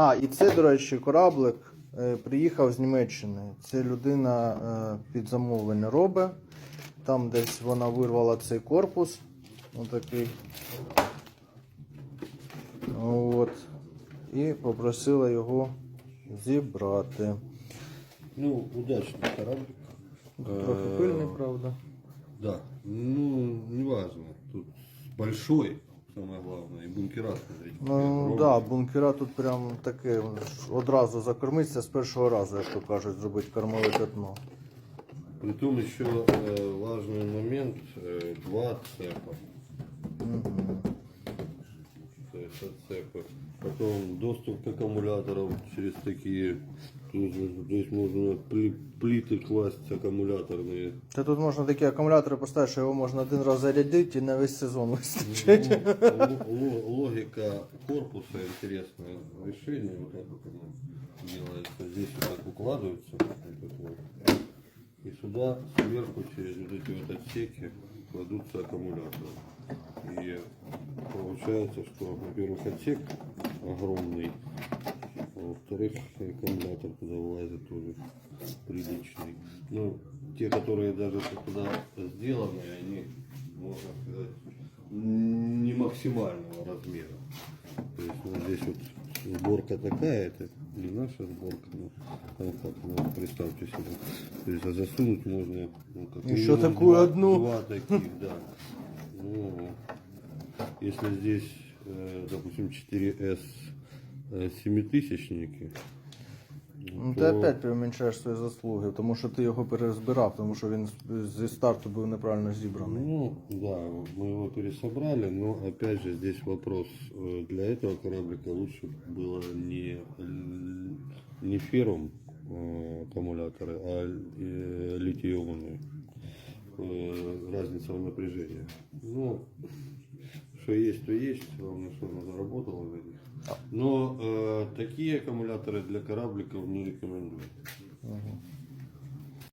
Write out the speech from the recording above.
А, і це, до речі, кораблик е, приїхав з Німеччини. Це людина е, під замовлення робить. Там десь вона вирвала цей корпус. Отакий. От. І попросила його зібрати. Ну, удачный кораблик. Трохи Е, пильний, правда. Да. Ну, неважно. Тут большой, бункера, смотрите. Ну огромные. да, бункера тут прям таке одразу закормиться з першого разу, як то кажуть, зробити кормове пятно. Притом еще э, важный момент. э, два цепа. То есть отцепы. Потом доступ к аккумуляторам через такие. Тут, Здесь можно пли- плиты класть аккумуляторные. Та тут можна такі акумулятори поставити, що його можна один раз зарядити і на весь сезон вистачить. Ну, л- л- логика корпуса интересное решение. Вот так вот оно делается. Здесь вот так укладывается. вот это вот. И сюда сверху через вот эти вот отсеки кладутся аккумуляторы. Получается, что, во-первых, отсек огромный, а во-вторых, аккумулятор туда влазит тоже приличный. Ну, те, которые даже туда сделаны, они, можно сказать, не максимального размера. То есть вот здесь вот сборка такая, это не наша сборка, но ну, как, ну, представьте себе. То есть а засунуть можно ну, как Еще такую два, одну. Два таких, да. Ну, если здесь, э, допустим, 4S э, семитысячники, Ну ти то- опять преуменьшаєш свої заслуги, тому що ти його перезбирав, тому що він з- зі старту був неправильно зібраний. Ну, да, мы его пересобрали, но опять же здесь вопрос. Э, Для этого кораблика лучше было не, л- не феррум э, аккумуляторы, а э, литий-ионные. Э, Разница в напряжении. Ну, что есть, то есть. Главное, что она заработала в этих. Но э, такие аккумуляторы для корабликов не рекомендую. Мгм.